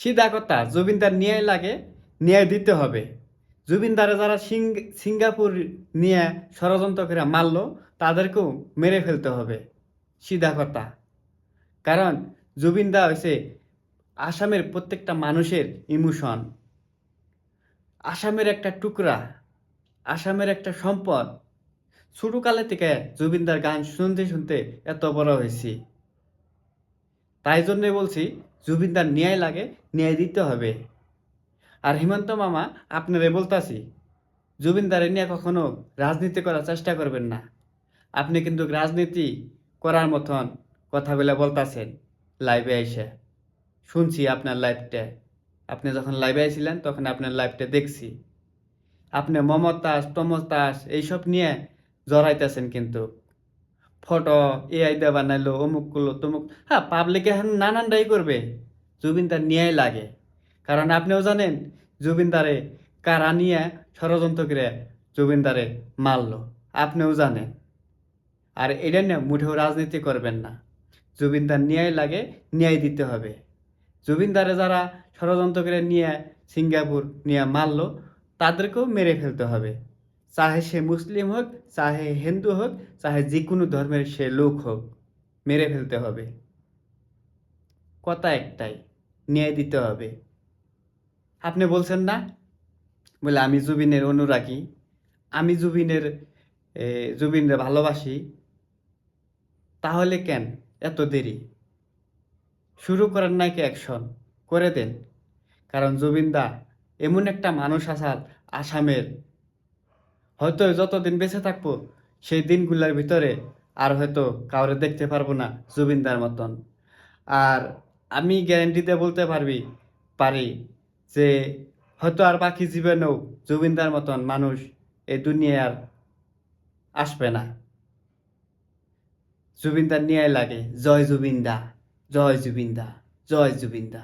সিধা কথা জুবিনদার ন্যায় লাগে ন্যায় দিতে হবে। জুবিনদারে যারা সিঙ্গাপুর নিয়ে ষড়যন্ত্র করে মারলো, তাদেরকেও মেরে ফেলতে হবে সিধা কথা কারণ জুবিনদা হয়েছে আসামের প্রত্যেকটা মানুষের ইমোশন। আসামের একটা টুকরা, আসামের একটা সম্পদ। ছোটকালে থেকে জুবিনদার গান শুনতে শুনতে এত বড় হয়েছি তাই জন্যে বলছি জুবিনদার ন্যায় লাগে, ন্যায় দিতে হবে। আর হিমন্ত মামা, আপনারে বলতাছি, জুবিনদারে নিয়ে কখনো রাজনীতি করার চেষ্টা করবেন না। আপনি কিন্তু রাজনীতি করার মতন কথাগুলো বলতাছেন লাইভে এসে। শুনছি আপনার লাইভটা আপনি যখন লাইভে আইছিলেন, তখন আপনার লাইভটা দেখছি। আপনি মমতাস তমতাস এইসব নিয়ে জড়াইতেছেন কিন্তু। ফটো এআই দিয়ে বানাইলো, অমুক করল, তমুক। হ্যাঁ পাবলিকে নানানটাই করবে জুবিনদার ন্যায় লাগে। কারণ আপনিও জানেন, জুবিন জুবিনদারে কারা নিয়ে ষড়যন্ত্র করে জুবিন জুবিনদারে মারলো। আপনিও জানেন। আর এটা নিয়ে মুঠেও রাজনীতি করবেন না। জুবিন জুবিনদার ন্যায় লাগে, ন্যায় দিতে হবে। জুবিন জুবিনদারে যারা ষড়যন্ত্র করে নিয়ে সিঙ্গাপুর নিয়ে মারলো, তাদেরকেও মেরে ফেলতে হবে। চাহে সে মুসলিম হোক চাহে হিন্দু হোক চাহে যে কোনো ধর্মের সে লোক হোক মেরে ফেলতে হবে কথা একটাই ন্যায় দিতে হবে আপনি বলছেন না বলে আমি জুবিনের অনুরাগী আমি জুবিনের জুবিনরে ভালোবাসি। তাহলে কেন এত দেরি? শুরু করেন নাকি অ্যাকশন করে দেন। কারণ জুবিনদা এমন একটা মানুষ আসাল আসামের হয়তো যতদিন বেঁচে থাকব, সেই দিনগুলোর ভিতরে আর হয়তো কাউরে দেখতে পারব না জুবিনদার মতন। আর আমি গ্যারেন্টিতে বলতে পারবি, পারি যে হয়তো আর বাকি জীবনেও জুবিনদার মতন মানুষ এই দুনিয়ায় আর আসবে না। জুবিনদার ন্যায় লাগে, জয় জুবিনদা জয় জুবিনদা জয় জুবিনদা।